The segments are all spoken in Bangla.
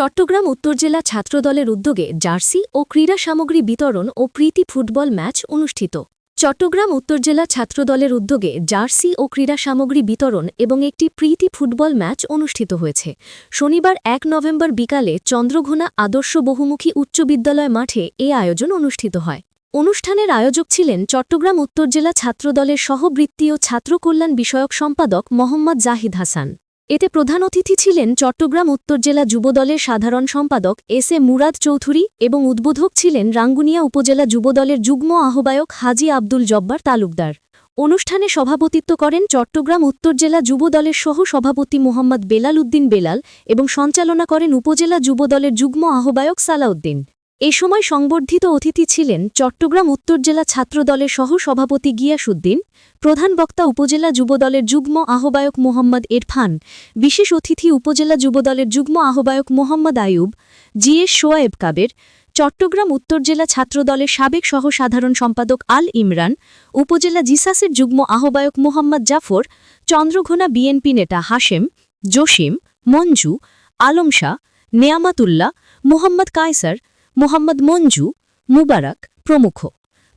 চট্টগ্রাম উত্তর জেলা ছাত্রদলের উদ্যোগে জার্সি ও ক্রীড়া সামগ্রী বিতরণ ও প্রীতি ফুটবল ম্যাচ অনুষ্ঠিত। চট্টগ্রাম উত্তর জেলা ছাত্রদলের উদ্যোগে জার্সি ও ক্রীড়া সামগ্রী বিতরণ এবং একটি প্রীতি ফুটবল ম্যাচ অনুষ্ঠিত হয়েছে। শনিবার এক নভেম্বর বিকালে চন্দ্রঘোনা আদর্শ বহুমুখী উচ্চ বিদ্যালয় মাঠে এ আয়োজন অনুষ্ঠিত হয়। অনুষ্ঠানের আয়োজক ছিলেন চট্টগ্রাম উত্তর জেলা ছাত্রদলের সহবৃত্তীয় ছাত্র কল্যাণ বিষয়ক সম্পাদক মোহাম্মদ জাহিদ হাসান। এতে প্রধান অতিথি ছিলেন চট্টগ্রাম উত্তর জেলা যুবদলের সাধারণ সম্পাদক এস এ মুরাদ চৌধুরী এবং উদ্বোধক ছিলেন রাঙ্গুনিয়া উপজেলা যুবদলের যুগ্ম আহ্বায়ক হাজি আব্দুল জব্বার তালুকদার। অনুষ্ঠানে সভাপতিত্ব করেন চট্টগ্রাম উত্তর জেলা যুবদলের সহ সভাপতি মোহাম্মদ বেলাল উদ্দিন বেলাল এবং সঞ্চালনা করেন উপজেলা যুবদলের যুগ্ম আহ্বায়ক সালাউদ্দিন। এ সময় সংবর্ধিত অতিথি ছিলেন চট্টগ্রাম উত্তর জেলা ছাত্রদলের সহ সভাপতি গিয়াসুদ্দিন প্রধান বক্তা উপজেলা যুবদলের যুগ্ম আহ্বায়ক মোহাম্মদ ইরফান বিশেষ অতিথি উপজেলা যুবদলের যুগ্ম আহ্বায়ক মোহাম্মদ আয়ুব জিএস সোয়েব কাবের, চট্টগ্রাম উত্তর জেলা ছাত্রদলের সাবেক সহ সাধারণ সম্পাদক আল ইমরান, উপজেলা জিসাসের যুগ্ম আহ্বায়ক মোহাম্মদ জাফর, চন্দ্রঘোনা বিএনপি নেতা হাশেম, জসিম, মঞ্জু, আলম শাহ, নেয়ামাতুল্লাহ, মোহাম্মদ কায়সার মোহাম্মদ মঞ্জু মুবারক প্রমুখ।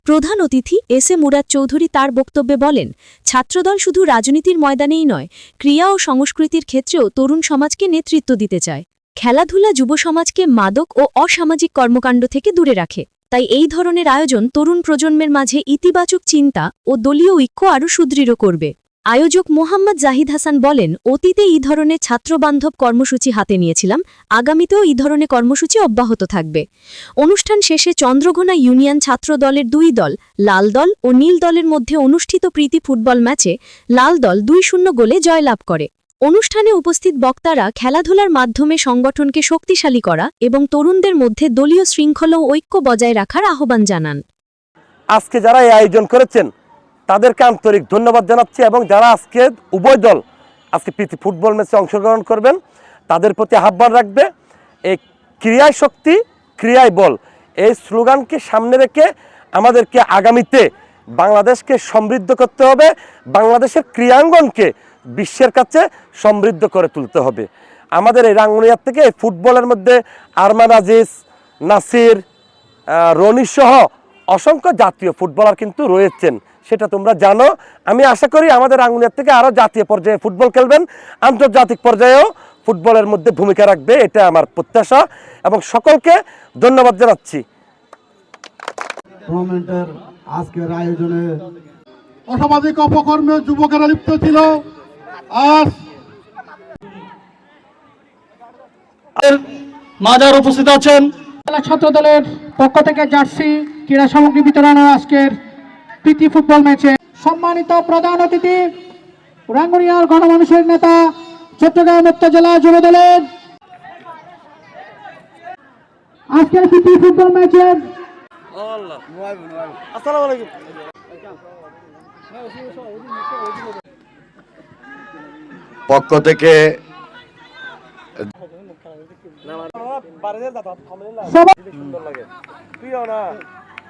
প্রধান অতিথি এস এ মুরাদ চৌধুরী তার বক্তব্যে বলেন, ছাত্রদল শুধু রাজনীতির ময়দানেই নয়, ক্রিয়া ও সংস্কৃতির ক্ষেত্রেও তরুণ সমাজকে নেতৃত্ব দিতে চায়। খেলাধুলা যুব সমাজকে মাদক ও অসামাজিক কর্মকাণ্ড থেকে দূরে রাখে। তাই এই ধরনের আয়োজন তরুণ প্রজন্মের মাঝে ইতিবাচক চিন্তা ও দলীয় ঐক্য আরও সুদৃঢ় করবে। আয়োজক মোহাম্মদ জাহিদ হাসান বলেন, অতীতে এই ধরনের ছাত্রবান্ধব কর্মসূচি হাতে নিয়েছিলাম, আগামীতেও এই ধরনের কর্মসূচি অব্যাহত থাকবে। অনুষ্ঠান শেষে চন্দ্রঘোনা ইউনিয়ন ছাত্র দলের দুই দল, লাল দল ও নীল দলের মধ্যে অনুষ্ঠিত প্রীতি ফুটবল ম্যাচে লাল দল দুই শূন্য গোলে জয়লাভ করে। অনুষ্ঠানে উপস্থিত বক্তারা খেলাধুলার মাধ্যমে সংগঠনকে শক্তিশালী করা এবং তরুণদের মধ্যে দলীয় শৃঙ্খলা ও ঐক্য বজায় রাখার আহ্বান জানান। আজকে যারা এই আয়োজন করেছেন তাদেরকে আন্তরিক ধন্যবাদ জানাচ্ছি এবং যারা আজকে উভয় দল, আজকে প্রীতি ফুটবল ম্যাচে অংশগ্রহণ করবেন, তাদের প্রতি আহ্বান রাখবে, এই ক্রিয়ায় শক্তি, ক্রিয়ায় বল, এই স্লোগানকে সামনে রেখে আমাদেরকে আগামীতে বাংলাদেশকে সমৃদ্ধ করতে হবে, বাংলাদেশের ক্রিয়াঙ্গনকে বিশ্বের কাছে সমৃদ্ধ করে তুলতে হবে। আমাদের এই রাঙ্গুনিয়ার থেকে ফুটবলের মধ্যে আরমান আজিজ, নাসির রনি সহ অসংখ্য জাতীয় ফুটবলার কিন্তু রয়েছেন। সেটা তোমরা জানো। আমি আশা করি আমাদের আঙ্গুলিয়ার থেকে আরও জাতীয় পর্যায়ে ফুটবল খেলবেন। আন্তর্জাতিক পর্যায়েও ফুটবলের মধ্যে ভূমিকা রাখবে এটা আমার প্রত্যাশা। এবং সকলকে ধন্যবাদ জানাচ্ছি। টুর্নামেন্টের আজকের আয়োজনে অসামাজিক অপকর্মে যুবকেরা লিপ্ত ছিল। আজ মাজার উপস্থিত আছেন। ছাত্র দলের পক্ষ থেকে জার্সি ক্রীড়া সামগ্রী বিতরণের আজকের প্রীতি ফুটবল ম্যাচে সম্মানিত প্রধান অতিথি রাঙ্গুনিয়ার গণমানুষের নেতা চট্টগ্রাম উত্তর জেলা যুব দলের। আজকের প্রীতি ফুটবল ম্যাচের আসসালামু আলাইকুম। পক্ষ থেকে